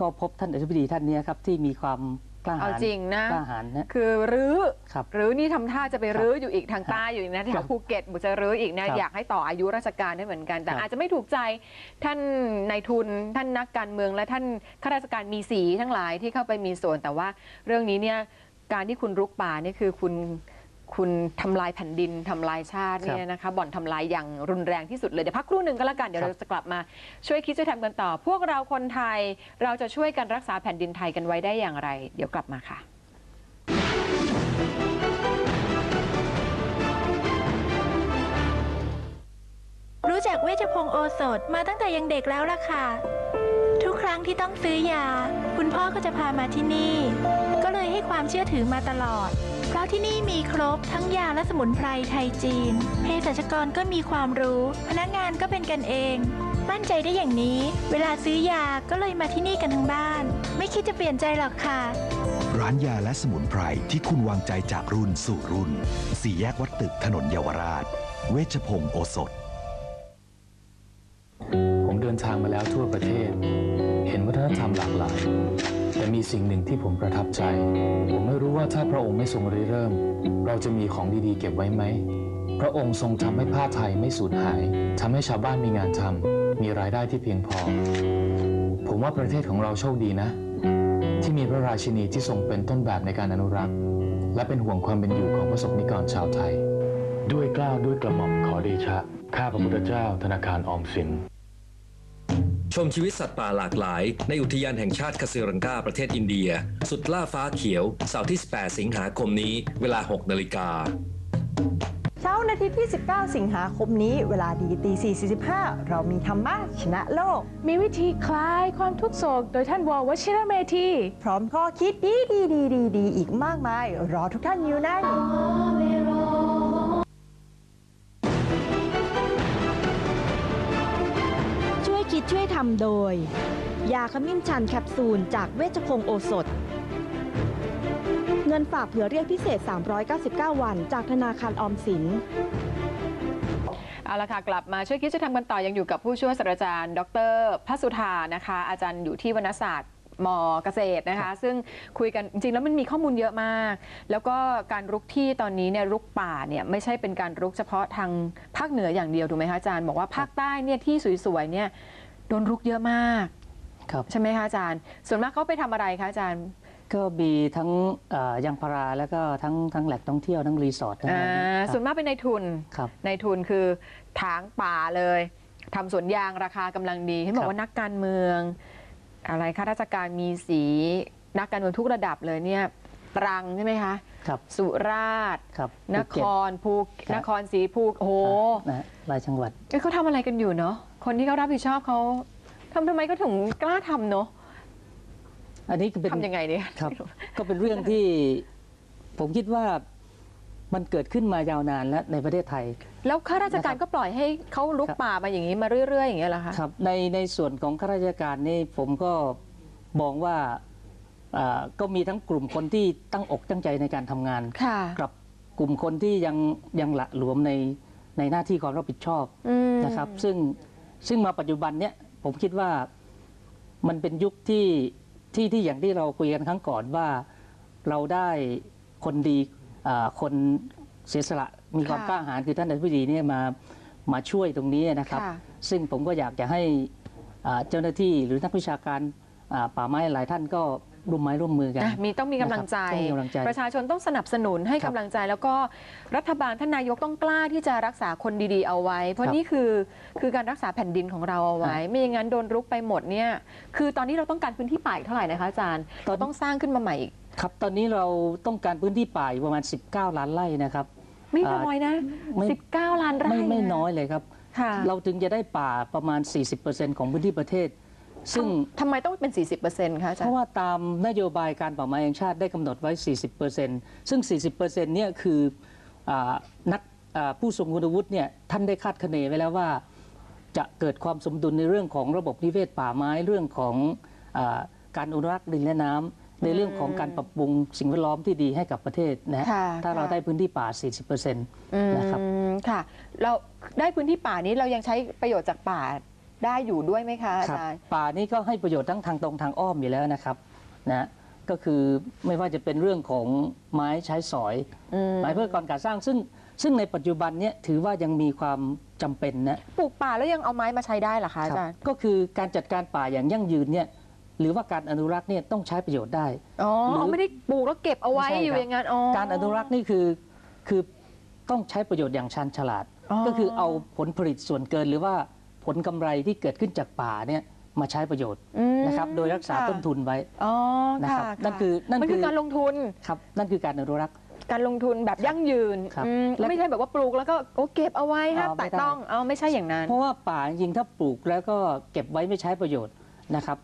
ก็พบท่านอธิบดีท่านเนี้ยครับที่มีความกล้าเอาหาญจริงนะ กล้าหาญนะคือรื้อครับ รื้อนี่ทำท่าจะไปรื้ออยู่อีกทางใต้อยู่อีกนะแถครัวบภูเก็ตบุจะรื้ออีกนะครับอยากให้ต่ออายุราชการได้เหมือนกัน แต่ครับ อาจจะไม่ถูกใจท่านนายทุน ท่านนักการเมืองและท่านข้าราชการมีสีทั้งหลายที่เข้าไปมีส่วนแต่ว่าเรื่องนี้เนี่ยการที่คุณรุกป่านี่คือคุณ คุณทำลายแผ่นดินทำลายชาติเนี่ยนะคะบ่อนทำลายอย่างรุนแรงที่สุดเลยเดี๋ยวพักครู่หนึ่งก็แล้วกันเดี๋ยวครับเราจะกลับมาช่วยคิดช่วยทำกันต่อ พวกเราคนไทยเราจะช่วยกันรักษาแผ่นดินไทยกันไว้ได้อย่างไร เดี๋ยวกลับมาค่ะรู้จักเวชพงศ์โอสถมาตั้งแต่ยังเด็กแล้วล่ะค่ะ ทุกครั้งที่ต้องซื้อยา คุณพ่อก็จะพามาที่นี่ ก็เลยให้ความเชื่อถือมาตลอด เพราะที่นี่มีครบทั้งยาและสมุนไพรไทยจีน เภสัชกรก็มีความรู้ พนักงานก็เป็นกันเอง มั่นใจได้อย่างนี้ เวลาซื้อยาก็เลยมาที่นี่กันทั้งบ้าน ไม่คิดจะเปลี่ยนใจหรอกค่ะ ร้านยาและสมุนไพรที่คุณวางใจจากรุ่นสู่รุ่น สี่แยกวัดตึกถนนเยาวราช เวชพงศ์โอสถ ผมเดินทางมาแล้วทั่วประเทศ เห็นวัฒนธรรมหลากหลาย แต่มีสิ่งหนึ่งที่ผมประทับใจ ผมไม่รู้ว่าถ้าพระองค์ไม่ทรงริเริ่ม เราจะมีของดีๆ เก็บไว้ไหม พระองค์ทรงทำให้ผ้าไทยไม่สูญหายทำให้ชาวบ้านมีงานทำมีรายได้ที่เพียงพอ ผมว่าประเทศของเราโชคดีนะ ที่มีพระราชินีที่ทรงเป็นต้นแบบในการอนุรักษ์ และเป็นห่วงความเป็นอยู่ของประสบนิกรชาวไทย ด้วยกล้าวด้วยกระหม่อมขอเดชะ ข้าพระพุทธเจ้าธนาคารออมสิน ชมชีวิตสัตว์ป่าหลากหลาย ในอุทยานแห่งชาติคาซิรังกาประเทศอินเดีย สุดล่าฟ้าเขียวเสาร์ที่ 18 สิงหาคมนี้ เวลา 6 นาฬิกาเช้าวันอาทิตย์ที่ 19 สิงหาคมนี้ เวลาดีตี 4.45 เรามีธรรมะชนะโลก มีวิธีคลายความทุกข์โศก โดยท่านวอวชิระเมธี พร้อมข้อคิดดีดีดีดีดีอีกมากมาย รอทุกท่านอยู่ใน คิดช่วยทำโดย ยาขมิ้นชันแคปซูลจากเวชพงโอสถ เงินฝากเผื่อเรียกพิเศษ 399 วัน จากธนาคารออมสินเอาละค่ะ กลับมาช่วยคิดช่วยทำกันต่อยังอยู่กับผู้ช่วยศาสตราจารย์ ดรพัสุธานะคะ อาจารย์อยู่ที่วรรณศาสตร์มเกษตรนะคะ ซึ่งคุยกันจริงแล้วมันมีข้อมูลเยอะมาก แล้วก็การรุกที่ตอนนี้เนี่ยรุกป่าเนี่ยไม่ใช่เป็นการรุกเฉพาะทางภาคเหนืออย่างเดียวถูกไหมคะอาจารย์บอกว่าภาคใต้เนี่ยที่สวยๆเนี่ย โดนรุกเยอะมาก ครับ ใช่ไหมคะอาจารย์ ส่วนมากเขาไปทำอะไรคะอาจารย์ ก็มีทั้งเอ่อยางพาราแล้วก็ทั้งทั้งแหล่งท่องเที่ยวทั้งรีสอร์ททั้งอ่อะไรนะาครับส่วนมากเป็นในายทุน ครับ ในทุนคือถางป่าเลยทำสวนยางราคากำลังดีเห็นบอครักบ ว่านักการเมือง อะไรข้าราชการมีสี นักการเมืองทุกระดับเลยเนี่ย ตรังใช่ไหมคะ ครับ สุราษฎร์ครับนภูคเก็ตรภูครับ นครศรีภูโอ้โหนะฮะหลายจังหวัด เอ้ยเขาทำอะไรกันอยู่เนาะคนที่เขารับผิดชอบเขาทำทำไมเขาถึงกล้าทำเนาะอันนี้ก็เป็น ทำยังไงเนี่ย ครับ ก็เป็นเรื่องที่ผมคิดว่ามันเกิดขึ้นมายาวนานแล้วในประเทศไทย แล้วข้าราชการนะครับก็ปล่อยให้เขาลุกครับป่ามาอย่างนี้มาเรื่อยๆอย่างเงี้ยเหรอคะ ครับในในส่วนของข้าราชการนี่ผมก็มองว่าอ่า ก็มีทั้งกลุ่มคนที่ตั้งอกตั้งใจในการทำงานค่ะกับกลุ่มคนที่ยังยังหละหลวมในในหน้าที่ความรับผิดชอบอืมนะครับ ซึ่งซึ่งมาปัจจุบันเนี้ยผมคิดว่ามันเป็นยุคที่ที่ที่อย่างที่เราคุยกันครั้งก่อนว่าเราได้คนดีอ่าคนเสียสละมีความค่ะกล้าหาญคือท่านอธิบดีเนี่ยมามาช่วยตรงนี้นะครับค่ะซึ่งผมก็อยากจะให้อ่าเจ้าหน้าที่หรือนักวิชาการอ่าป่าไม้หลายท่านก็ ร่วมไม้ร่วมมือกันอะมีต้องมีกำลังใจนะครับต้องมีกำลังใจ ประชาชนต้องสนับสนุนให้ครักำบลังใจ แล้วก็รัฐบาลท่านนายกต้องกล้าที่จะรักษาคนดีๆเอาไว้ เพราะครับนี่คือคือการรักษาแผ่นดินของเราเอาไว้ ไม่อย่างนั้นโดนรุกไปหมดเนี่ยคือตอนนี้เราต้องการพื้นที่ป่าอีกเท่าไหร่นะคะอาจารย์เราต้องสร้างขึ้นมาใหม่อีกครับตอนนี้เราต้องการพื้นที่ป่าอยู่ประมาณ 19 ล้านไร่นะครับไม่อ่าน้อยนะไม่19 ล้านไร่ไม่ไม่ะน้อยเลยครับค่ะเราถึงจะได้ป่าประมาณ 40%ของพื้นที่ประเทศ ซึ่งทำไมต้องเป็น 40%คะอาจารเพย์ราะว่าตามนโยบายการป่าไม้แห่งชาติได้กำหนดไว้ 40%ซึ่ง 40%เนี่ยคืออานักอ่าผู้ทรงคุณวุฒิเนี่ยท่านได้คาดคะเนไว้แล้วว่า จะเกิดความสมดุลในเรื่องของระบบนิเวศป่าไม้เรื่องของอาการอนุรักษ์ดินและน้ำในเรื่องของการปรับปรุงสิ่งแวดล้อมที่ดีให้กับประเทศนะฮะค่ะถ้าเราค่ะได้พื้นที่ป่า 40%นะครับอืมค่ะเราได้พื้นที่ป่านี้เรายังใช้ประโยชน์จากป่า ได้อยู่ด้วยไหมคะอาครับจารย์ ป่านี่ก็ให้ประโยชน์ทั้งทางตรงทางอ้อมอยู่แล้วนะครับนะก็คือไม่ว่าจะเป็นเรื่องของไม้ใช้สอย อืม ไม้เพื่อการก่อสร้างซึ่งซึ่งในปัจจุบันเนี้ยถือว่ายังมีความจำเป็นนะ ปลูกป่าแล้วยังเอาไม้มาใช้ได้เหรอคะอาครับจารย์ ก็คือการจัดการป่าอย่างยั่งยืนเนี่ยหรือว่าการอนุรักษ์เนี่ยต้องใช้ประโยชน์ได้ อ๋อหรือไม่ได้ปลูกแล้วเก็บเอาไว้ไม่ใช่อยู่ครับอย่างนั้นอ๋อ การอนุรักษ์นี่คือคือต้องใช้ประโยชน์อย่างชันฉลาด อ๋อ ก็คือเอาผลผลิตส่วนเกินหรือว่า ผลกำไรที่เกิดขึ้นจากป่าเนี่ยมาใช้ประโยชน์อืมนะครับโดยรักษาค่ะต้นทุนไว้อ๋อนะครับค่ะนั่นคือนั่นมันคืคืออการลงทุนครับนั่นคือการอนุรักษ์การลงทุนแบบยั่งยืนครับอืมและไม่ใช่แบบว่าปลูกแล้วก็โอ้เก็บเอาไว้ห้ามเอาไม่แตะได้ต้องเอาไม่ใช่อย่างนั้น เพราะว่าป่าจริงๆถ้าปลูกแล้วก็เก็บไว้ไม่ใช้ประโยชน์นะครับ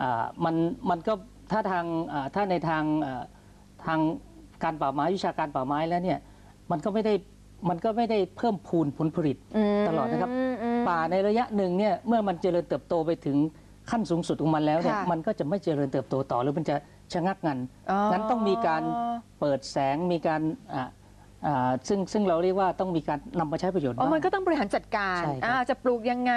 อ่ามันมันก็ถ้าทางอ่าถ้าในทางอ่าทางการป่าไม้วิชาการป่าไม้แล้วเนี่ยมันก็ไม่ได้มันก็ไม่ได้เพิ่มพูนผลผลิตตลอดนะครับมอืม ป่าในระยะหนึ่งเนี่ยเมื่อมันเจริญเติบโตไปถึงขั้นสูงสุดของมันแล้วเนี่ยค่ะ มันก็จะไม่เจริญเติบโตต่อหรือมันจะชะงักงันงั้นต้องมีการเปิดแสงมีการอ่าอ่า ซึ่งซึ่งเราเรียกว่าต้องมีการนำมาใช้ประโยชน์อ๋อบ้าง มันก็ต้องบริหารจัดการใช่ครับอ่าจะปลูกยังไง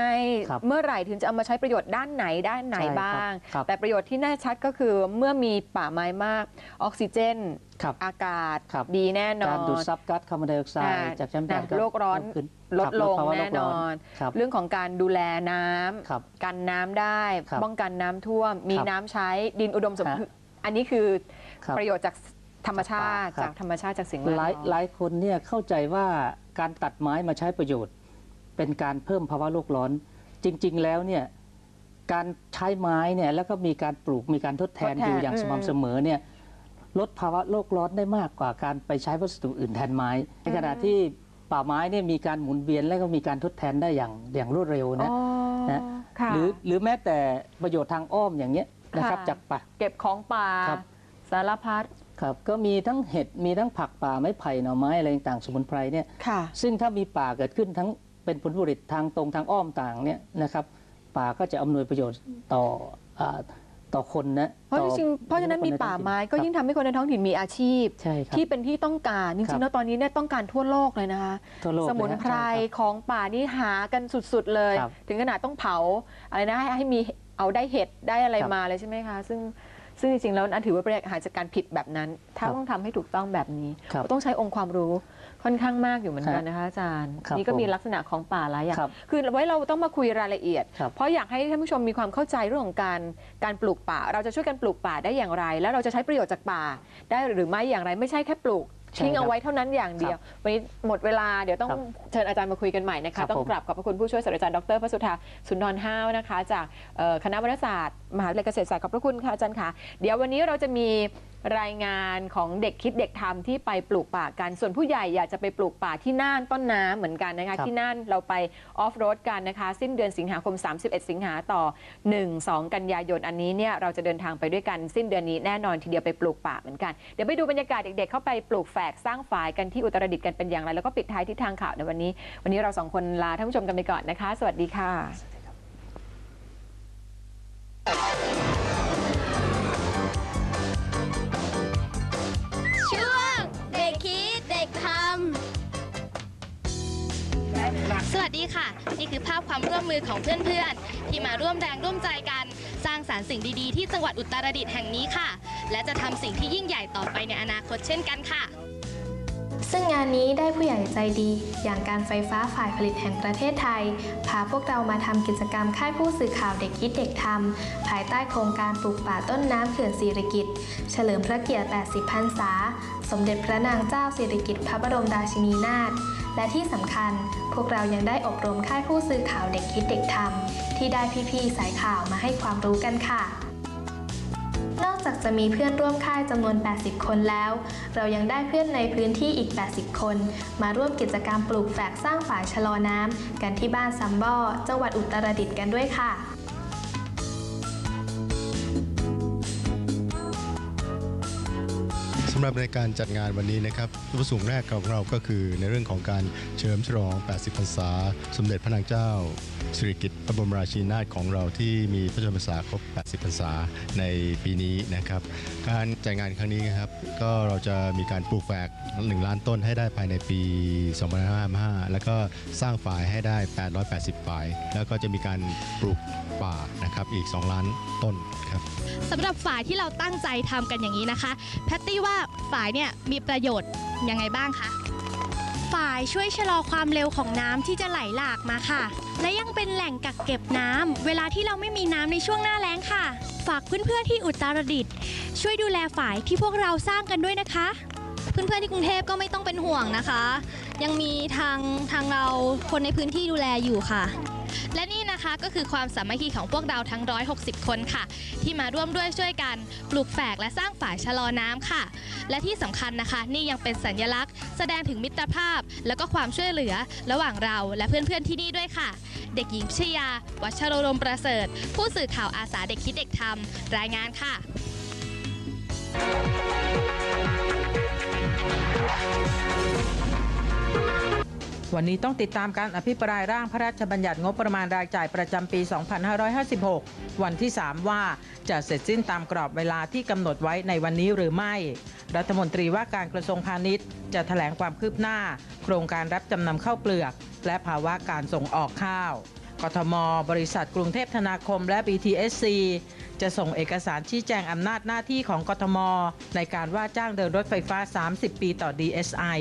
ครับเมื่อไหร่ถึงจะเอามาใช้ประโยชน์ด้านไหนด้านไหนใช่ครับบ้าง ครับแต่ประโยชน์ที่แน่ชัดก็คือเมื่อมีป่าไม้มาก ออกซิเจน ครับอากาศ ครับ ดีแน่นอนการดูดซับก๊าซคาร์บอนไดออกไซอ่าด์จากชั้นบรรยากาศโลกร้อน เพิ่มขึ้นลดครับลงภาวะโลแน่กนร้อน ครับเรื่องของการดูแลน้ำครับ กันน้ำได้ ครับป้องกันน้ำท่วม มีครับน้ำใช้ดินอุดมสมบูรณ์อันนี้คือครับ ประโยชน์จาก ธรรมชาติครับจากธรรมชาติจากสิ่งแวดหล้ลาอยมหลายคนเนี่ยเข้าใจว่าการตัดไม้มาใช้ประโยชน์ เป็นการเพิ่มภาวะโลกร้อน จริง ๆ แล้วเนี่ยการใช้ไม้เนี่ยแล้วก็มีการปลูกมีการทดแทนทดแทนอยู่อย่างอืมสม่ำเสมอเนี่ยลดภาวะโลกร้อนได้มากกว่าการไปใช้วัสดุอื่นแทนไม้ ในขณะที่ป่าไม้เนี่ยมีการหมุนเวียนและก็มีการทดแทนได้อย่างอย่างรวดเร็วนะ อ๋อนะ ค่ะ หรือหรือแม้แต่ประโยชน์ทางอ้อมอย่างเงี้ยนะครับค่ะ จากป่า เก็บของป่าครับ สารพัด ครับก็มีทั้งเห็ดมีทั้งผักป่าไม้ไผ่หน่อไม้อะไรต่างๆสมุนไพรเนี่ยค่ะซึ่งถ้ามีป่าเกิดขึ้นทั้งเป็นผลผลิตทางตรงทางอ้อมต่างเนี่ยนะครับป่าก็จะอำนวยประโยชน์ต่ออาต่อคนนะเพราะต่จอริงๆเพราะฉะนั้นมีป่าไม้ก็ยิ่งครับทำให้คนในท้องถิ่นมีอาชีพใช่ครับที่เป็นที่ต้องการจครัริงๆบแล้วตอนนี้เนี่ยต้องการทั่วโลกเลยนะคะทั่วโลกสมุนไพรเลยฮะใช่ครับของป่านี่หากันสุดๆเลยครับถึงขนาดต้องเผาอะไรนะให้ให้มีเอาได้เห็ดได้อะไรครับมาเลยใช่ไหมคะ ซึ่ง ซึ่งจริงๆแล้วอันถือว่าเป็นหารจัดการผิดแบบนั้น ถ้าครับต้องทำให้ถูกต้องแบบนี้ครับต้องใช้องค์ความรู้ค่อนข้างมากอยู่เหมือนกันนะคะอาจารย์ ครับนี่ก็มีผมลักษณะของป่าหลายอย่างครับคือไว้เราต้องมาคุยรายละเอียด ครับเพราะอยากให้ท่านผู้ชมมีความเข้าใจเรื่องของการการปลูกป่า เราจะช่วยกันปลูกป่าได้อย่างไร แล้วเราจะใช้ประโยชน์จากป่า ได้หรือไม่อย่างไรไม่ใช่แค่ปลูกใช่ ทิ้งครับเอาไว้เท่านั้นอย่างเดียว วันนี้หมดเวลาเดี๋ยวต้องครับเชิญอาจารย์มาคุยกันใหม่นะครัคะบต้องผมกราบขอบพระคุณผู้ช่วยศาสตราจารย์ดรพระสุธาสุนทรห้าวนะคะ จากเอ่อคณะวรรณศาสตร์ มหาวิทยาลัยเกษตรศาสตร์ขอบพระคุณค่ะอาจารย์ค่ะเดี๋ยววันนี้เราจะมีรายงานของเด็กคิดเด็กทำที่ไปปลูกป่ากัน ส่วนผู้ใหญ่อยากจะไปปลูกป่าที่น่านต้นน้ำเหมือนกันนะคะครับที่น่านเราไปออฟโรดกันนะคะ สิ้นเดือนสิงหาคม 31 สิงหาต่อ 1 2 กันยายนอันนี้เนี่ยเราจะเดินทางไปด้วยกันสิ้นเดือนนี้แน่นอนทีเดียวไปปลูกป่าเหมือนกันเดี๋ยวไปดูบรรยากาศเด็กๆเข้าไปปลูกแฝกสร้างฝ่ายกันที่อุตรดิตถ์กันเป็นอย่างไร แล้วก็ปิดท้ายที่ทางข่าวในวันนี้ วันนี้เราสองคนลาท่านผู้ชมกันไปก่อนนะคะ สวัสดีค่ะช่วงเด็กคิดเด็กทำสวัสดีค่ะ นี่คือภาพความร่วมมือของเพื่อนๆ ที่มาร่วมแรงร่วมใจกัน สร้างสารรค์สิ่งดีๆ ที่จังหวัดอุตรดิตถ์แห่งนี้ค่ะ และจะทำสิ่งที่ยิ่งใหญ่ต่อไปในอนาคตเช่นกันค่ะ ซึ่งงานนี้ได้ผู้ใหญ่ใจดี อย่างการไฟฟ้าฝ่ายผลิตแห่งประเทศไทย พาพวกเรามาทำกิจกรรมค่ายผู้สื่อข่าวเด็กคิดเด็กทำภายใต้โครงการปลูกป่าต้นน้ำเขื่อนสิริกิติ์เฉลิมพระเกียรติ 80 พรรษา สมเด็จพระนางเจ้าสิริกิติ์พระบรมราชินีนาถและที่สำคัญ พวกเรายังได้อบรมค่ายผู้สื่อข่าวเด็กคิดเด็กทำที่ได้พี่ๆสายข่าวมาให้ความรู้กันค่ะ นอกจากจะมีเพื่อนร่วมค่ายจำนวน 80 คนแล้ว เรายังได้เพื่อนในพื้นที่อีก 80 คน มาร่วมกิจกรรมปลูกแฝกสร้างฝายชะลอน้ำกันที่บ้านซัมบอจังหวัดอุตรดิตถ์กันด้วยค่ะสำหรับในการจัดงานวันนี้นะครับวัตถุประสงค์แรกของเราก็คือในเรื่องของการเฉลิมฉลอง 80 พรรษา สมเด็จพระนางเจ้า สิริกิติ์พระบรมราชินีนาถของเราที่มีพระชนมพรรษาครบ 80 พรรษาในปีนี้นะครับ การจัดงานครั้งนี้นะครับ ก็เราจะมีการปลูกแฝก 1 ล้านต้นให้ได้ภายในปี 2555 แล้วก็สร้างฝ่ายให้ได้ 880ฝ่าย แล้วก็จะมีการปลูกป่านะครับอีก 2 ล้านต้นครับสำหรับฝ่ายที่เราตั้งใจทำกันอย่างนี้นะคะ แพตตี้ว่าฝ่ายเนี่ยมีประโยชน์ยังไงบ้างคะ ฝ่ายช่วยชะลอความเร็วของน้ำที่จะไหลหลากมาค่ะ และยังเป็นแหล่งกักเก็บน้ำเวลาที่เราไม่มีน้ำในช่วงหน้าแล้งค่ะ ฝากเพื่อนๆที่อุตรดิตถ์ช่วยดูแลฝ่ายที่พวกเราสร้างกันด้วยนะคะ เพื่อนๆที่กรุงเทพก็ไม่ต้องเป็นห่วงนะคะ ยังมีทางทางเราคนในพื้นที่ดูแลอยู่ค่ะ และนี่ นะคะ ก็คือความสามัคคีของพวกเราทั้ง 160 คนค่ะ ที่มาร่วมด้วยช่วยกัน ปลูกแฝกและสร้างฝายชะลอน้ำค่ะ และที่สำคัญนะคะ นี่ยังเป็นสัญลักษณ์ แสดงถึงมิตรภาพ และก็ความช่วยเหลือระหว่างเราและเพื่อนๆที่นี่ด้วยค่ะ เด็กหญิงพิชยา วัชรรมประเสริฐ ผู้สื่อข่าวอาสาเด็กคิดเด็กทำรายงานค่ะ วันนี้ต้องติดตามการอภิปรายร่างพระราชบัญญัติงบประมาณรายจ่ายประจำปี 2556 วันที่ 3 ว่าจะเสร็จสิ้นตามกรอบเวลาที่กำหนดไว้ในวันนี้หรือไม่ รัฐมนตรีว่าการกระทรวงพาณิชย์ จะแถลงความคืบหน้า โครงการรับจำนำข้าวเปลือก และภาวะการส่งออกข้าว กทม บริษัทกรุงเทพธนาคมและ BTSC จะส่งเอกสารชี้แจงอำนาจหน้าที่ของกทม ในการว่าจ้างเดินรถไฟฟ้า 30 ปีต่อ DSI